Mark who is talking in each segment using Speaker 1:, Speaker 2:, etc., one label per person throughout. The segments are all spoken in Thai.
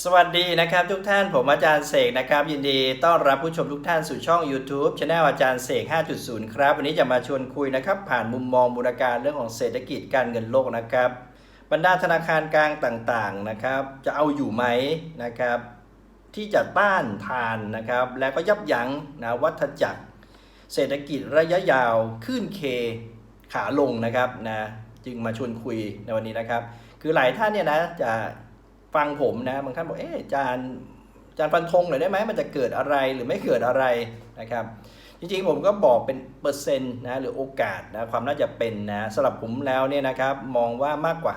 Speaker 1: สวัสดีนะครับทุกท่านผมอาจารย์เสกนะครับยินดีต้อนรับผู้ชมทุกท่านสู่ช่อง YouTube Channel อาจารย์เสก 5.0 ครับ วันนี้จะมาชวนคุยนะครับ ผ่านมุมมองมูลการเรื่องของเศรษฐกิจการเงินโลกนะครับ บรรดาธนาคารกลางต่างๆนะครับ จะเอาอยู่ไหมนะครับ ที่จะต้านทานนะครับ และก็ยับยั้งนะวัฏจักร เศรษฐกิจระยะยาวขึ้นเคขาลงนะครับนะจึงมาชวนคุยในวันนี้นะครับ คือหลายท่านเนี่ยนะจะ ฟังผมนะบางท่านบอกเอ๊ะอาจารย์อาจารย์ฟันธงหน่อยได้ไหมมันจะเกิดอะไรหรือไม่เกิดอะไรนะครับจริงๆผมก็บอกเป็นเปอร์เซ็นต์นะหรือโอกาสนะความน่าจะเป็นนะสำหรับผมแล้วเนี่ยนะครับมองว่ามากกว่า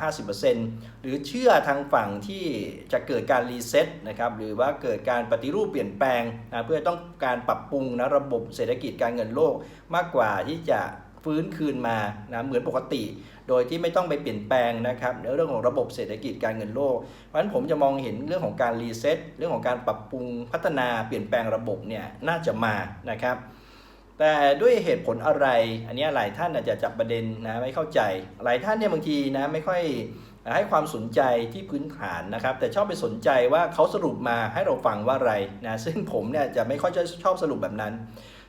Speaker 1: 50%หรือเชื่อทางฝั่งที่จะเกิดการรีเซ็ตนะครับหรือว่าเกิดการปฏิรูปเปลี่ยนแปลงนะเพื่อต้องการปรับปรุงนะระบบเศรษฐกิจการเงินโลกมากกว่าที่จะ ฟื้นคืนมานะเหมือนปกติ โดยที่ไม่ต้องไปเปลี่ยนแปลงนะครับในเรื่องของระบบเศรษฐกิจการเงินโลก เพราะฉะนั้นผมจะมองเห็นเรื่องของการรีเซ็ตเรื่องของการปรับปรุงพัฒนาเปลี่ยนแปลงระบบเนี่ยน่าจะมานะครับแต่ด้วยเหตุผลอะไร อันนี้หลายท่านอาจจะจับประเด็นนะไม่เข้าใจ หลายท่านเนี่ยบางทีนะไม่ค่อยให้ความสนใจที่พื้นฐานนะครับ แต่ชอบไปสนใจว่าเขาสรุปมาให้เราฟังว่าอะไรนะซึ่งผมเนี่ยจะไม่ค่อยชอบสรุปแบบนั้น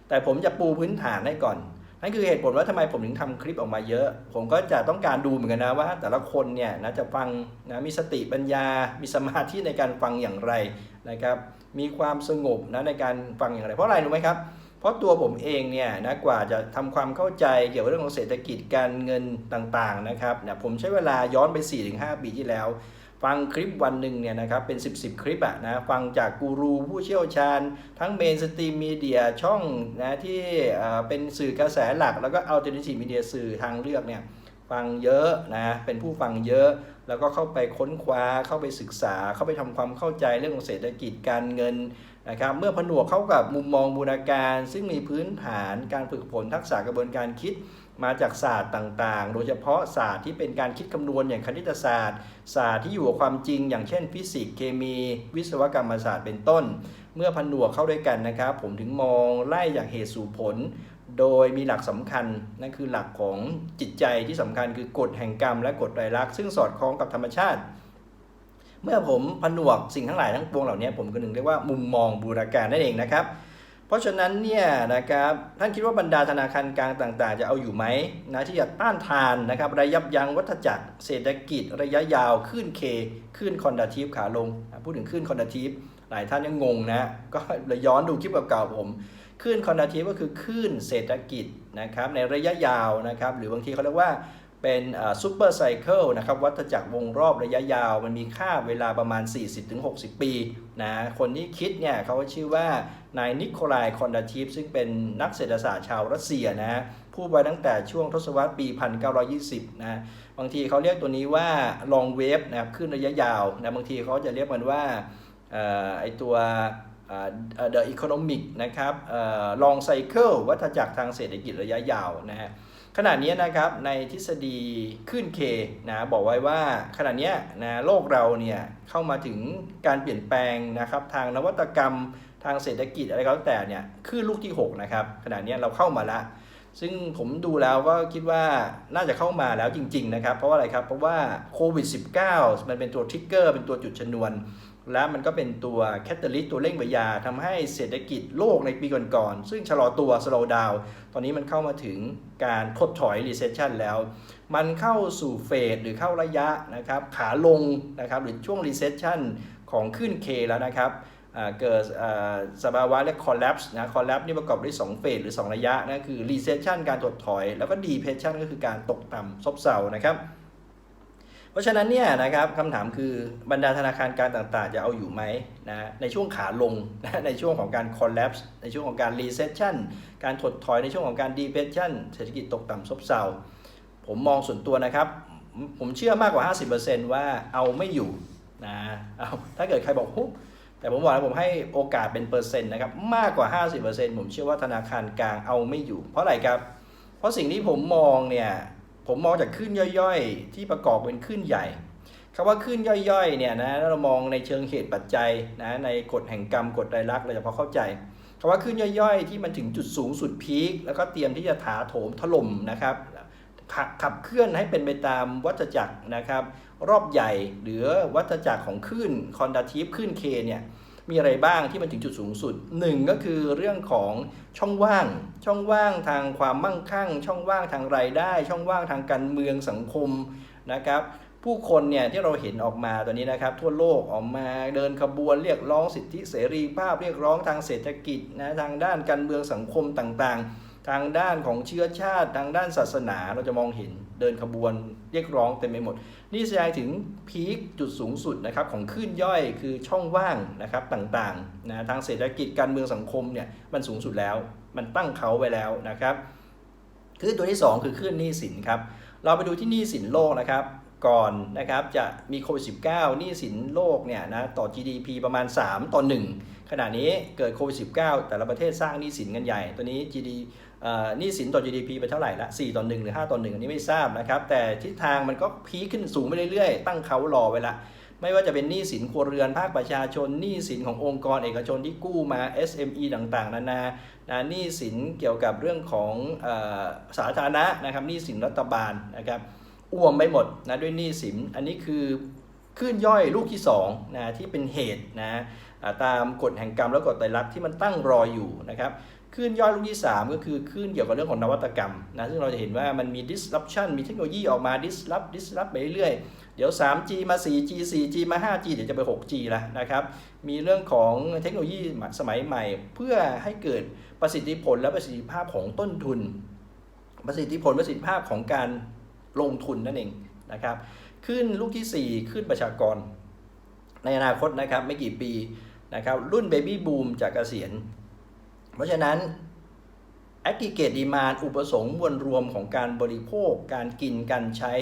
Speaker 1: แต่ผมจะปูพื้นฐานให้ก่อน นั่นคือเหตุผลว่าทำไมผมถึงทำคลิปออกมาเยอะ ผมก็จะต้องการดูเหมือนกันนะว่า แต่ละคนเนี่ยนะจะฟังนะมีสติปัญญา มีสมาธิในการฟังอย่างไรนะครับ มีความสงบนะในการฟังอย่างไร เพราะอะไรรู้ไหมครับเพราะตัวผมเองเนี่ยนะกว่าจะทำความเข้าใจเกี่ยวกับเรื่องของเศรษฐกิจการเงินต่างๆนะครับเนี่ยผมใช้เวลาย้อนไป 4-5 ปีที่แล้ว ฟังคลิปวันหนึ่งเนี่ยนะครับเป็น 10บสคลิปอะนะฟังจากกูรูผู้เชี่ยวชาญ ทั้งเมนสตรีมมีเดียช่องนะที่เป็นสื่อกระแสหลัก แล้วก็เอัลเทอร์เนทีมีเดียสื่อทางเลือกเนี่ยฟังเยอะนะเป็นผู้ฟังเยอะแล้วก็เข้าไปค้นคว้าเข้าไปศึกษา เข้าไปทำความเข้าใจเรื่องของเศรษฐกิจการเงินนะครับเมื่อผนวกเข้ากับมุมมองบูรณาการ ซึ่งมีพื้นฐานการฝึกฝนทักษะกระบวนการคิด มาจากศาสตร์ต่างๆ โดยเฉพาะศาสตร์ที่เป็นการคิดคำนวณอย่างคณิตศาสตร์ ศาสตร์ที่อยู่กับความจริง อย่างเช่น ฟิสิกส์เคมี วิศวกรรมศาสตร์เป็นต้น เมื่อผนวกเข้าด้วยกันนะครับ ผมถึงมองไล่จากเหตุสู่ผล โดยมีหลักสำคัญนั่นคือหลักของจิตใจที่สำคัญคือกฎแห่งกรรมและกฎไตรลักษณ์ซึ่งสอดคล้องกับธรรมชาติ เมื่อผมผนวกสิ่งทั้งหลายทั้งปวงเหล่านี้ผมก็หนึ่งเรียกว่ามุมมองบูรณาการนั่นเองนะครับ เพราะฉะนั้นเนี่ยนะครับท่านคิดว่าบรรดาธนาคารกลางต่าง ๆ จะเอาอยู่ไหมนะที่จะต้านทานนะครับระยับยั้งวัฏจักรเศรษฐกิจระยะยาวขึ้นเคขึ้นคอนดาทีฟขาลงนะพูดถึงขึ้นคอนดาทีฟหลายท่านยังงงนะก็เลยย้อนดูคลิปเก่าๆผมขึ้นคอนดาทีฟก็คือขึ้นเศรษฐกิจนะครับในระยะยาวนะครับหรือบางทีเขาเรียกว่า เป็นซูเปอร์ไซเคิลนะครับวัฏจักรวงรอบระยะยาว มันมีค่าเวลาประมาณ 40-60 ปีนะคนที่คิดเนี่ยเขาชื่อว่านายนิโคลายคอนดาทีฟซึ่งเป็นนักเศรษฐศาสตร์ชาวรัสเซียนะพูดไว้ตั้งแต่ช่วงทศวรรษปี 1920 นะบางทีเขาเรียกตัวนี้ว่า long wave นะครับขึ้นระยะยาวนะบางทีเขาจะเรียกมันว่าไอตัว the economic นะครับ long cycle วัฏจักรทางเศรษฐกิจระยะยาวนะฮะขณะนี้นะครับในทฤษฎีขึ้นเคนะบอกไว้ว่าขณะนี้นะโลกเราเนี่ยเข้ามาถึงการเปลี่ยนแปลงนะครับทางนวัตกรรมทางเศรษฐกิจอะไรก็แล้วแต่เนี่ยขึ้นลูกที่ 6 นะครับ ขณะนี้เราเข้ามาละ ซึ่งผมดูแล้วก็คิดว่าน่าจะเข้ามาแล้วจริง ๆ นะครับ เพราะว่าอะไรครับ เพราะว่าโควิด -19 มันเป็นตัวทริกเกอร์เป็นตัวจุดชนวน และมันก็เป็นตัวแคตตาลิสตัวเร่งเวลาทำให้เศรษฐกิจโลกในปีก่อนๆซึ่งชะลอตัว slow down ตอนนี้มันเข้ามาถึงการถดถอย recession แล้ว มันเข้าสู่เฟสหรือเข้าระยะนะครับขาลงนะครับหรือช่วง recession ของขึ้น K แล้วนะครับ เกิดสภาวะเรียก collapse นะ collapse นี่ประกอบด้วย2เฟสหรือ 2 ระยะนะคือ recession การถดถอย แล้วก็ depression ก็คือการตกต่ำซบเซานะครับเพราะฉะนั้นเนี่ยนะครับคำถามคือบรรดาธนาคารการต่างๆ จะเอาอยู่ไหมนะในช่วงขาลงนะในช่วงของการ collapse ในช่วงของการ recession การถดถอยในช่วงของการ depression เศรษฐกิจตกต่ำซบเซาผมมองส่วนตัวนะครับ ผมเชื่อมากกว่า 50%ว่าเอาไม่อยู่นะเอาถ้าเกิดใครบอกฮุ แต่ผมบอกนะผมให้โอกาสเป็นเปอร์เซ็นต์นะครับมากกว่า 50%ผมเชื่อว่าธนาคารกลางเอาไม่อยู่ เพราะอะไรครับ เพราะสิ่งที่ผมมองเนี่ยผมมองจากขึ้นย่อยๆ ที่ประกอบเป็นขึ้นใหญ่คำว่าขึ้นย่อยๆเนี่ยนะเรามองในเชิงเหตุปัจจัยนะในกฎแห่งกรรมกฎไตรลักษณ์เราจะพอเข้าใจคำว่าขึ้นย่อยๆ ที่มันถึงจุดสูงสุดพีคแล้วก็เตรียมที่จะถาโถมถล่มนะครับ ขับขับเคลื่อนให้เป็นไปตามวัฏจักรนะครับ รอบใหญ่หรือวัฏจักรของคลื่นคอนดาทีฟคลื่นเคเนี่ยมีอะไรบ้างที่มันถึงจุดสูงสุดหนึ่งก็คือเรื่องของช่องว่าง ช่องว่างทางความมั่งคั่ง ช่องว่างทางรายได้ ช่องว่างทางการเมืองสังคมนะครับ ผู้คนเนี่ยที่เราเห็นออกมาตอนนี้นะครับ ทั่วโลกออกมาเดินขบวนเรียกร้องสิทธิเสรีภาพเรียกร้องทางเศรษฐกิจนะทางด้านการเมืองสังคมต่างๆ ทางด้านของเชื้อชาติ ทางด้านศาสนาเราจะมองเห็นเดินขบวนเรียกร้องเต็มไปหมด นี่แสดงถึงพีคจุดสูงสุดนะครับของคลื่นย่อยคือช่องว่างนะครับต่างๆนะทางเศรษฐกิจการเมืองสังคมเนี่ยมันสูงสุดแล้ว มันตั้งเขาไว้แล้วนะครับคลื่นตัวที่ 2 คือคลื่นหนี้สินครับเราไปดูที่หนี้สินโลกนะครับก่อนนะครับจะมีโควิด -19 หนี้สินโลกเนี่ยนะต่อ GDP ประมาณ 3 ต่อ 1 ขณะนี้เกิดโควิด -19 แต่ละประเทศสร้างหนี้สินกันใหญ่ ตัวนี้ GD เอ่อห นี้สินต่อ GDP ไปเท่าไหร่ละ4ต่อ1หรือ5ต่อ1อันนี้ไม่ทราบนะครับ แต่ทิศทางมันก็พีขึ้นสูงไปเรื่อยๆ ตั้งเขารอไว้ละ ไม่ว่าจะเป็นหนี้สินครัวเรือนภาคประชาชนหนี้สินขององค์กรเอกชนที่กู้มา SME ต่างๆ นานานะหนี้สินเกี่ยวกับเรื่องของอสาธารณะนะครับหนี้สินรัฐบาลนะครับอ้วมไปหมดนะด้วยหนี้สินอันนี้คือคลื่นย่อยลูกที่2นะที่เป็นเหตุนะตามกฎแห่งกรรมและกฎไตรลักษณ์ที่มันตั้งรออยู่นะครับ คลื่นย่อยลูกที่ 3 ก็คือคลื่นเกี่ยวกับเรื่องของนวัตกรรมนะซึ่งเราจะเห็นว่ามันมี disruption มีเทคโนโลยีออกมา disrupt disrupt ไปเรื่อยเดี๋ยว 3G มา 4G 4G มา 5G เดี๋ยวจะไป 6G ละนะครับ มีเรื่องของเทคโนโลยีสมัยใหม่ เพื่อให้เกิดประสิทธิผลและประสิทธิภาพของต้นทุน ประสิทธิผลประสิทธิภาพของการลงทุนนั่นเองนะครับขึ้นลูกที่ 4 ขึ้นประชากร ในอนาคตนะครับไม่กี่ปีนะครับรุ่นเบบี้บูมจากเกษียณ เพราะฉะนั้น aggregate demand อุปสงค์มวลรวมของการบริโภค การกินการใช้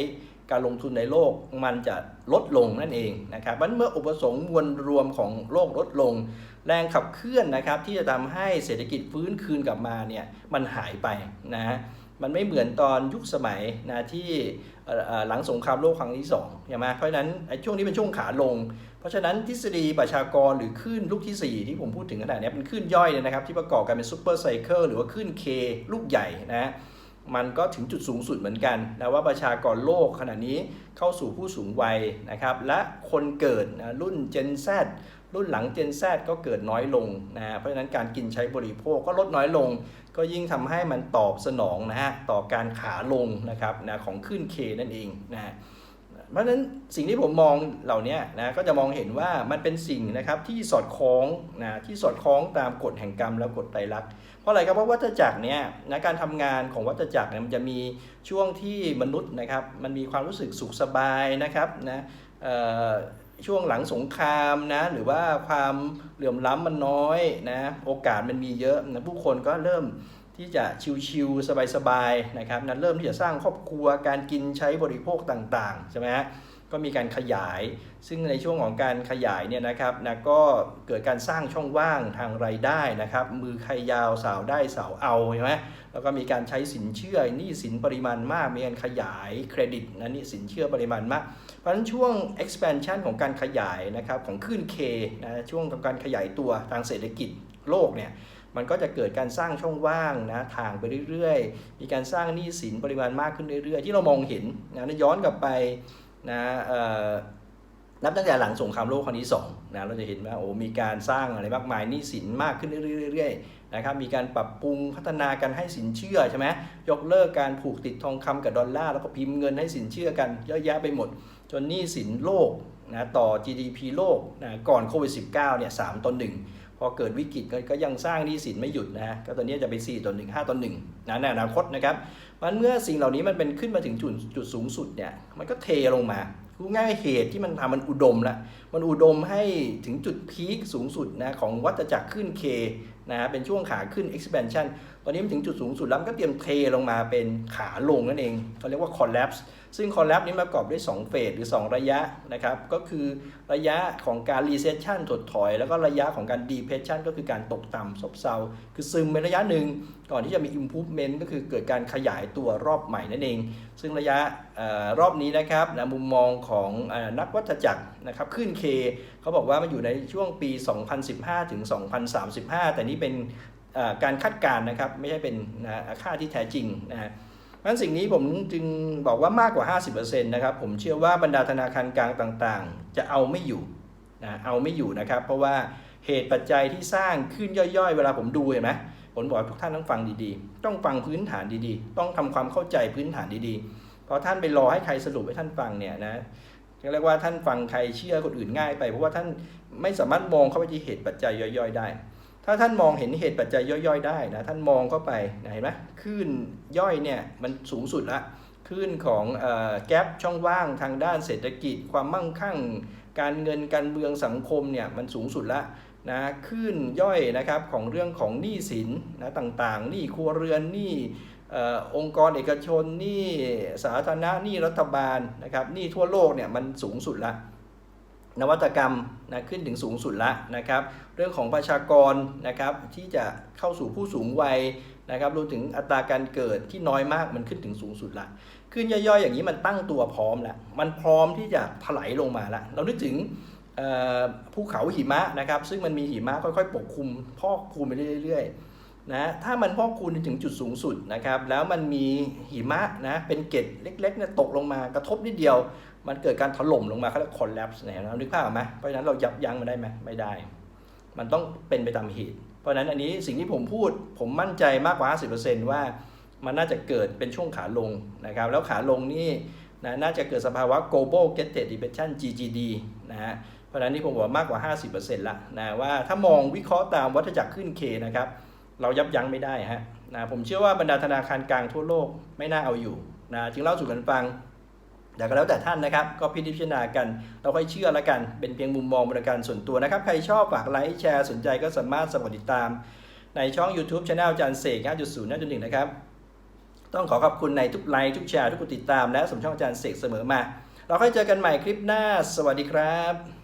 Speaker 1: การลงทุนในโลกมันจะลดลงนั่นเองนะครับมันเมื่ออุปสงค์มวลรวมของโลกลดลง แรงขับเคลื่อนนะครับที่จะทำให้เศรษฐกิจฟื้นคืนกลับมาเนี่ยมันหายไปนะฮะ มันไม่เหมือนตอนยุคสมัยนะที่หลังสงครามโลกครั้งที่สองใช่ไหมเพราะฉะนั้นไอ้ช่วงนี้เป็นช่วงขาลง เพราะฉะนั้นทฤษฎีประชากรหรือคลื่นลูกที่ 4 ที่ผมพูดถึงขนาดนี้เป็นคลื่นย่อยเนี่ยนะครับที่ประกอบกันเป็นซูเปอร์ไซเคิลหรือว่าคลื่น K ลูกใหญ่นะ มันก็ถึงจุดสูงสุดเหมือนกันนะว่าประชากรโลกขณะนี้เข้าสู่ผู้สูงวัยนะครับและคนเกิดนะรุ่น Gen Z รุ่นหลัง Gen Z ก็เกิดน้อยลงนะเพราะฉะนั้นการกินใช้บริโภคก็ลดน้อยลง ก็ยิ่งทำให้มันตอบสนองนะฮะต่อการขาลงนะครับนะของคลื่น K นั่นเองนะเพราะฉะนั้นสิ่งที่ผมมองเหล่านี้นะก็จะมองเห็นว่ามันเป็นสิ่งนะครับที่สอดคล้องนะที่สอดคล้องตามกฎแห่งกรรมและกฎไตรลักษณ์ เพราะอะไรครับเพราะวัฏจักรเนี่ยนะการทำงานของวัฏจักรเนี่ยมันจะมีช่วงที่มนุษย์นะครับมันมีความรู้สึกสุขสบายนะครับนะช่วงหลังสงครามนะหรือว่าความเหลื่อมล้ำมันน้อยนะโอกาสมันมีเยอะนะผู้คนก็เริ่มที่จะชิวๆสบายๆนะครับนั้นเริ่มที่จะสร้างครอบครัวการกินใช้บริโภคต่างๆใช่ไหมฮะ ก็มีการขยาย ซึ่งในช่วงของการขยายเนี่ยนะครับนะก็เกิดการสร้างช่องว่างทางรายได้นะครับ มือใครยาวสาวได้สาวเอาใช่ไหมแล้วก็มีการใช้สินเชื่อหนี้สินปริมาณมากมีการขยายเครดิตนะนี่สินเชื่อปริมาณมาก เพราะฉะนั้นช่วง expansion ของการขยายนะครับของคลื่น K นะช่วงของการขยายตัวทางเศรษฐกิจโลกเนี่ยมันก็จะเกิดการสร้างช่องว่างนะทางไปเรื่อยๆ มีการสร้างหนี้สินปริมาณมากขึ้นเรื่อยๆ ที่เรามองเห็นนะย้อนกลับไป นะเอ่อนับตั้งแต่หลังสงครามโลกครั้งที่สองนะเราจะเห็นว่าโอ้มีการสร้างอะไรมากมายหนี้สินมากขึ้นเรื่อยๆนะครับมีการปรับปรุงพัฒนาการให้สินเชื่อใช่ไหมยกเลิกการผูกติดทองคำกับดอลลาร์แล้วก็พิมพ์เงินให้สินเชื่อกันเยอะแยะไปหมด จนหนี้สินโลกนะต่อ GDP โลกนะก่อนโควิด -19 เนี่ย3ต่อ1พอเกิดวิกฤตก็ยังสร้างหนี้สินไม่หยุดนะก็ตอนนี้จะไป 4ต่อ1 5ต่อ1นะในอนาคตนะครับมันเมื่อสิ่งเหล่านี้มันเป็นขึ้นมาถึงจุดจุดสูงสุดเนี่ยมันก็เทลงมาคือง่ายเหตุที่มันทำมันอุดมละมันอุดมให้ถึงจุดพีคสูงสุดนะของวัฏจักรขึ้น K นะเป็นช่วงขาขึ้น expansion ตอนนี้มันถึงจุดสูงสุดแล้วมันก็เตรียมเทลงมาเป็นขาลงนั่นเองเขาเรียกว่า collapse ซึ่ง collapse นี้ประกอบด้วย 2 เฟสหรือ 2 ระยะนะครับ ก็คือระยะของการ recession ถดถอย แล้วก็ระยะของการ depression ก็คือการตกต่ำซบเซา คือซึมไประยะหนึ่ง ก่อนที่จะมี improvement ก็คือเกิดการขยายตัวรอบใหม่นั่นเอง ซึ่งระยะออรอบนี้นะครับนะมุมมองของออนักวัฏจักรนะครับขึ้น K เขาบอกว่ามันอยู่ในช่วงปี 2015 ถึง 2035 แต่นี่เป็น การคาดการณ์นะครับไม่ใช่เป็นนะค่าที่แท้จริงนะฮะนั้นสิ่งนี้ผมจึงบอกว่ามากกว่า 50%นะครับผมเชื่อว่าบรรดาธนาคารกลางต่างๆ จะเอาไม่อยู่นะเอาไม่อยู่นะครับ เพราะว่าเหตุปัจจัยที่สร้างขึ้นย่อยๆ เวลาผมดูเห็นไหมผมบอกทุกท่านต้องฟังดีๆ ต้องฟังพื้นฐานดีๆ ต้องทำความเข้าใจพื้นฐานดีๆ เพราะท่านไปรอให้ใครสรุปให้ท่านฟังเนี่ยนะเรียกว่าท่านฟังใครเชื่อคนอื่นง่ายไป เพราะว่าท่านไม่สามารถมองเข้าไปที่เหตุปัจจัยย่อยๆ ได้ ถ้าท่านมองเห็นเหตุปัจจัยย่อยๆ ได้นะท่านมองเข้าไปเห็นไหมคลื่นย่อยเนี่ยมันสูงสุดละคลื่นของแกลบช่องว่างทางด้านเศรษฐกิจ ความมั่งคั่ง การเงินการเมืองสังคมเนี่ยมันสูงสุดละนะคลื่นย่อยนะครับของเรื่องของหนี้สินนะต่างๆหนี้ครัวเรือนหนี้อองค์กรเอกชนหนี้สาธารณะหนี้รัฐบาลนะครับหนี้ทั่วโลกเนี่ยมันสูงสุดละ นวัตกรรมนะขึ้นถึงสูงสุดละนะครับ เรื่องของประชากรนะครับที่จะเข้าสู่ผู้สูงวัยนะครับรวมถึงอัตราการเกิดที่น้อยมากมันขึ้นถึงสูงสุดละขึ้นย่อยๆ อย่างนี้มันตั้งตัวพร้อมแล้วมันพร้อมที่จะถลายลงมาละเรานึกถึงภูเขาหิมะนะครับ ซึ่งมันมีหิมะค่อยๆ ปกคลุมพอกคลุมไปเรื่อยๆนะถ้ามันพอกคลุมถึงจุดสูงสุดนะครับ แล้วมันมีหิมะนะเป็นเกล็ดเล็กๆเนี่ยตกลงมากระทบนิดเดียว มันเกิดการถล่มลงมาเขาเรียก collapse เนี่ยเรานึกภาพไหมเพราะฉะนั้นเรายับยั้งมันได้ไหมไม่ได้ มันต้องเป็นไปตามเหตุ เพราะฉะนั้นอันนี้สิ่งที่ผมพูดผมมั่นใจมากกว่า 50%ว่ามันน่าจะเกิดเป็นช่วงขาลงนะครับ แล้วขาลงนี่นะน่าจะเกิดสภาวะ global getted depression GGD นะฮะ เพราะฉะนั้นนี่ผมบอกว่ามากกว่า 50%ละนะว่าถ้ามองวิเคราะห์ตามวัฏจักรขึ้นเคนะครับ เรายับยั้งไม่ได้ฮะนะผมเชื่อว่าบรรดาธนาคารกลางทั่วโลกไม่น่าเอาอยู่นะจึงเล่าสู่กันฟัง แต่ก็แล้วแต่ท่านนะครับ ก็พิจารณากัน เราค่อยเชื่อแล้วกัน เป็นเพียงมุมมองบริการส่วนตัวนะครับ ใครชอบฝากไลค์แชร์สนใจก็สามารถสมัครติดตาม ในช่อง YouTube c h anel จานเสก5.0 5.1 นะครับ ต้องขอขอบคุณในทุกไลค์ทุกแชร์ทุกกดติดตามและสมช่องอาจารย์เสกเสมอมา เราค่อยเจอกันใหม่คลิปหน้า สวัสดีครับ